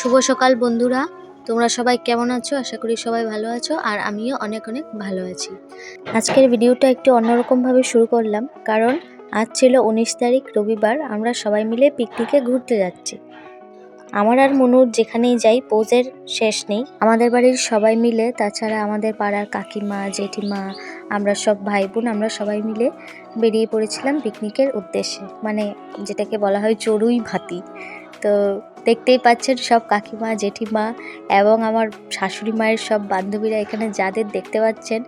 শুভ সকাল বন্ধুরা। তোমরা সবাই কেমন আছো? আশা করি সবাই ভালো আছো, আর আমিও অনেক অনেক ভালো আছি। আজকের ভিডিওটা একটু অন্যরকমভাবে শুরু করলাম, কারণ আজ ছিল উনিশ তারিখ, রবিবার, আমরা সবাই মিলে পিকনিকে ঘুরতে যাচ্ছি। আমার আর মনুর যেখানেই যাই, পোজের শেষ নেই। আমাদের বাড়ির সবাই মিলে, তাছাড়া আমাদের পাড়ার কাকিমা, জেঠিমা, আমরা সব ভাই বোন আমরা সবাই মিলে বেরিয়ে পড়েছিলাম পিকনিকের উদ্দেশ্যে। মানে যেটাকে বলা হয় চড়ুই ভাতি। তো দেখতেই পাচ্ছেন সব কাকিমা, জেঠিমা এবং আমার শাশুড়ি মায়ের সব বান্ধবীরা এখানে যাদের দেখতে পাচ্ছেন,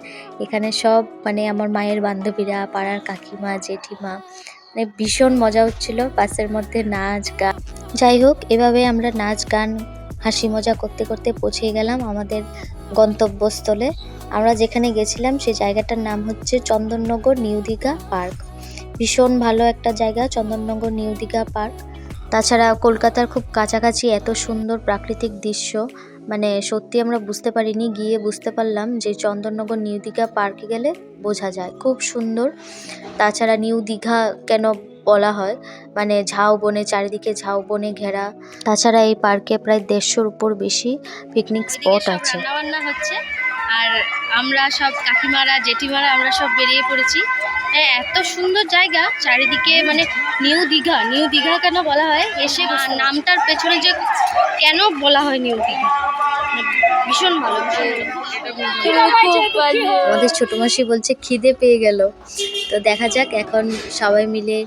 এখানে সব মানে আমার মায়ের বান্ধবীরা, পাড়ার কাকিমা, জেঠিমা। মানে ভীষণ মজা হচ্ছিল বাসের মধ্যে নাচ গান যাই হোক, এভাবে আমরা নাচ গান, হাসি মজা করতে করতে পৌঁছে গেলাম আমাদের গন্তব্যস্থলে। আমরা যেখানে গেছিলাম সেই জায়গাটার নাম হচ্ছে চন্দননগর নিউ দীঘা পার্ক। ভীষণ ভালো একটা জায়গা, চন্দননগর নিউ দীঘা পার্ক। তাছাড়া কলকাতার খুব কাছাকাছি এত সুন্দর প্রাকৃতিক দৃশ্য মানে সত্যি আমরা বুঝতে পারিনি, গিয়ে বুঝতে পারলাম যে চন্দননগর নিউ দীঘা পার্কে গেলে বোঝা যায়। খুব সুন্দর। তাছাড়া নিউ দীঘা কেন বলা হয়? মানে ঝাউবনে চারিদিকে ঝাউবনে ঘেরা। তাছাড়া এই পার্কে প্রায় দেড়শোর উপর বেশি পিকনিক স্পট আছে। হচ্ছে। আর আমরা সব কাকিমারা জেঠিমারা আমরা সব বেরিয়ে পড়েছি। হ্যাঁ এত সুন্দর জায়গা চারিদিকে মানে নিউ দীঘা। নিউ দীঘা কেন বলা হয়? এসে নামটার পেছনে যে কেন বলা হয় নিউ দীঘা? ভীষণ ভালো ভীষণ ভালো। আমাদের ছোট মাসি বলছে খিদে পেয়ে গেল। তো দেখা যাক এখন সবাই মিলে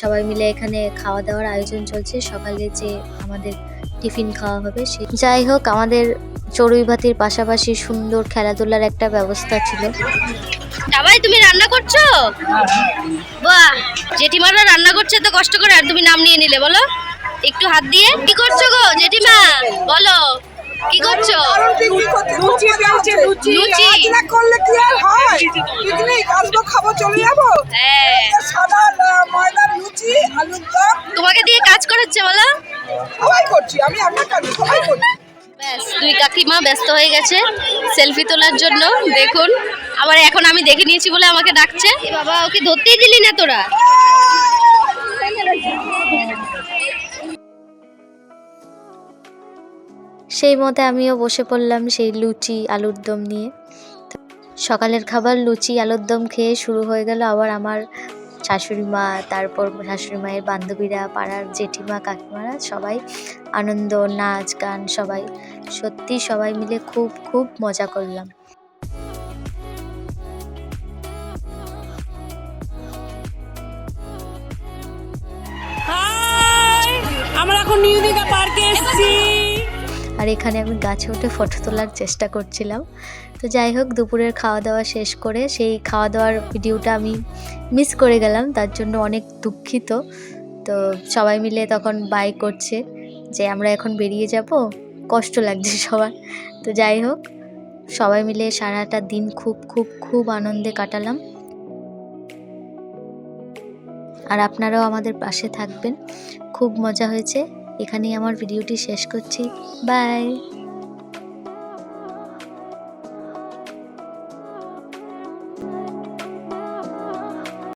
সবাই মিলে এখানে খাওয়া দাওয়ার আয়োজন চলছে। সকালে যে আমাদের টিফিন খাওয়া হবে সে যাই হোক আমাদের চড়ুই ভাতির পাশাপাশি সুন্দর খেলাধুলার একটা ব্যবস্থা ছিল। সবাই তুমি রান্না করছ? বাহ জেঠিমারা রান্না করছে তো কষ্ট করে। আর তুমি নাম নিয়ে নিলে বলো। একটু হাত দিয়ে। কি করছ গো জেঠিমা? বলো কি করছ? লুচি। লুচি। লুচি। না করলে কি আর হয়? পিকনিক আসব খাব চলে যাব? হ্যাঁ। সাদা ময়দার লুচি আলুর দম। তোমাকে দিয়ে কাজ করাচ্ছে বলো। সবাই করছি আমি আপনার কাজ সবাই করছি। দুই কাকিমা ব্যস্ত হয়ে গেছে সেলফি তোলার জন্য। দেখুন, আবার এখন আমি দেখে নিয়েছি বলে আমাকে ডাকছে। বাবা, ওকে ধরতেই দিলি না তোরা। সেই মতে আমিও বসে পড়লাম সেই লুচি আলুর দম নিয়ে। সকালের খাবার লুচি আলুর দম খেয়ে শুরু হয়ে গেল। আবার আমার শাশুড়ি মা তারপর শাশুড়ি মায়ের বান্ধবীরা, পাড়ার জেঠিমা, কাকিমারা সবাই আনন্দ, নাচ, গান সবাই। সত্যি সবাই মিলে খুব খুব মজা করলাম। আমরা এখন নিউ দীঘা পার্কে এসেছি। আর এখানে আমি গাছে উঠে ফটো তোলার চেষ্টা করছিলাম। তো যাই হোক, দুপুরের খাওয়া দাওয়া শেষ করে সেই খাওয়া দাওয়ার ভিডিওটা আমি মিস করে গেলাম, তার জন্য অনেক দুঃখিত। তো সবাই মিলে তখন বাই করছে যে আমরা এখন বেরিয়ে যাব, কষ্ট লাগছে সবার। তো যাই হোক, সবাই মিলে সারাটা দিন খুব খুব খুব আনন্দে কাটালাম। আর আপনারাও আমাদের পাশে থাকবেন। খুব মজা হয়েছে। এখানেই আমার ভিডিওটি শেষ করছি। বাই!